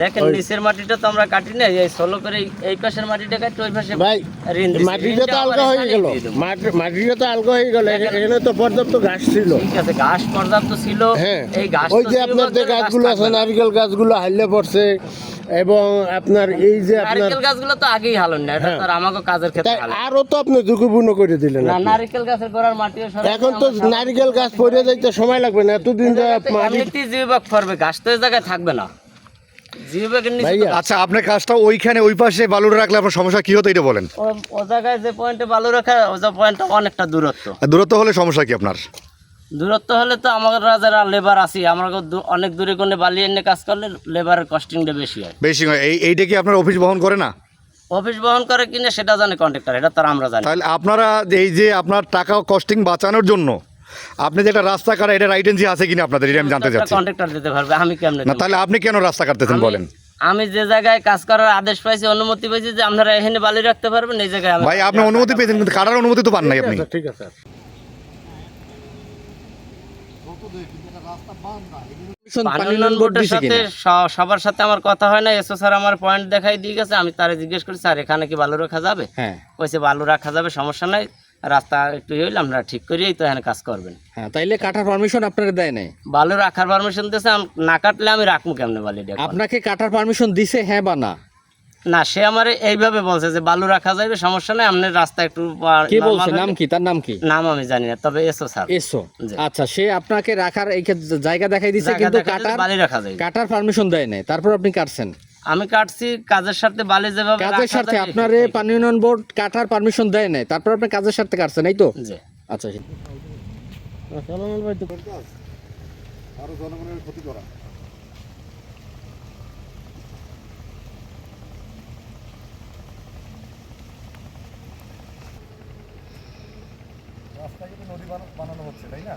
দেখেন নিচের মাটিটা তো আমরা কাটি না এই সোলো করে এই- পাশের মাটিটা কাটি ওই পাশে ভাই মাটিটা তো আলগা হয়ে গেল। মাটিটা তো আলগা হয়ে গেল এখানে তো পর্যাপ্ত ঘাস ছিল। ঠিক আছে ঘাস পর্যাপ্ত ছিল হ্যাঁ এই ঘাস ওই যে আপনার যে গাছগুলো আছে নারিকেল গাছগুলো হাইলে পড়ছে এবং আপনার এই যে আপনার নারকেল গাছগুলো তো আগেই হালন না এটা হ্যাঁ। তো আমাকে কাজের ক্ষেত্রে আরও তো আপনি ঝুঁকিপূর্ণ করে দিলেন না। নারকেল গাছের গোড়ার মাটিও এখন তো নারিকেল গাছ পড়ে যাইতে সময় লাগবে না এতদিন মাটি জীবক ফরবে ঘাস তো এই জায়গায় থাকবে না। আচ্ছা আপনার কাজটা ওইখানে ওই পাশে বালুটা রাখলে আপনার সমস্যা কি হতো এটা বলেন। ও- জায়গায় যে পয়েন্টে বালু রাখা ও পয়েন্টটা অনেকটা দূরত্ব। আর দূরত্ব হলে সমস্যা কি আপনার? দূরত্ব হলে তো আমরা যারা লেবার আছি আমরা অনেক দূরে কোনে বালি এনে কাজ করলে লেবারের কস্টিংটা বেশি হয়। বেশি নয়। এই এইটা কি আপনার অফিস বহন করে না? অফিস বহন করে কিনা সেটা জানে কন্ট্রাক্টর এটা তার আমরা জানি তাহলে আপনারা এই যে আপনার টাকা কস্টিং বাঁচানোর জন্য আপনি যেটা রাস্তা কাটা এটা রাইট এনজি আছে কিনা আপনাদের এটা আমি জানতে চাচ্ছি। কন্ট্রাক্টর দিতে পারবে আমি কেমনে না তাহলে আপনি কেন রাস্তা কাটতেছেন বলেন? আমি যে জায়গায় কাজ করার আদেশ পাইছি অনুমতি পাইছি যে আপনারা এখানে বালি রাখতে পারবেন এই জায়গায় আমি ভাই আপনি অনুমতি পেয়েছেন কিন্তু কাটার অনুমতি তো পান নাই আপনি। ঠিক আছে পানি উন্নয়ন বোর্ডের সাথে স- সবার সাথে আমার কথা হয় না এসও স্যার আমার পয়েন্ট দেখাই দিয়ে গেছে আমি তারে জিজ্ঞেস করি স্যার এখানে কি বালু রাখা যাবে? হ্যাঁ। কইছে বালু রাখা যাবে সমস্যা নাই। রাস্তা একটু হইলে আপনারা ঠিক করিয়েই তো এখানে কাজ করবেন। হ্যাঁ তাইলে কাটার পারমিশন আপনাকে দেয় নাই? বালু রাখার পারমিশন দিয়েছে আম- না কাটলে আমি রাখব কেমনে এখন? আপনাকে কাটার পারমিশন দিছে হ্যাঁ বা না? না সে আমার এইভাবে বলছে যে বালু রাখা যাবে সমস্যা নাই আপনার রাস্তা একটু কি বলছে? নাম কি? তার নাম কি? নাম আমি জানি না তবে এসো স্যার। এসো। আচ্ছা সে আপনাকে রাখার এই জায়গা দেখাই দিছে কিন্তু কাটার বালি রাখা যায় কাটার পারমিশন দেয় নাই। তারপর আপনি কাটছেন। আমি কাটছি কাজের সাথে বালি যেভাবে কাজের স্বার্থে আপনার পানি উন্নয়ন বোর্ড কাটার পারমিশন দেয় নাই। তারপর আপনি কাজের স্বার্থে কাটছেন এই তো? আচ্ছা নদী বানানো হচ্ছে তাই না?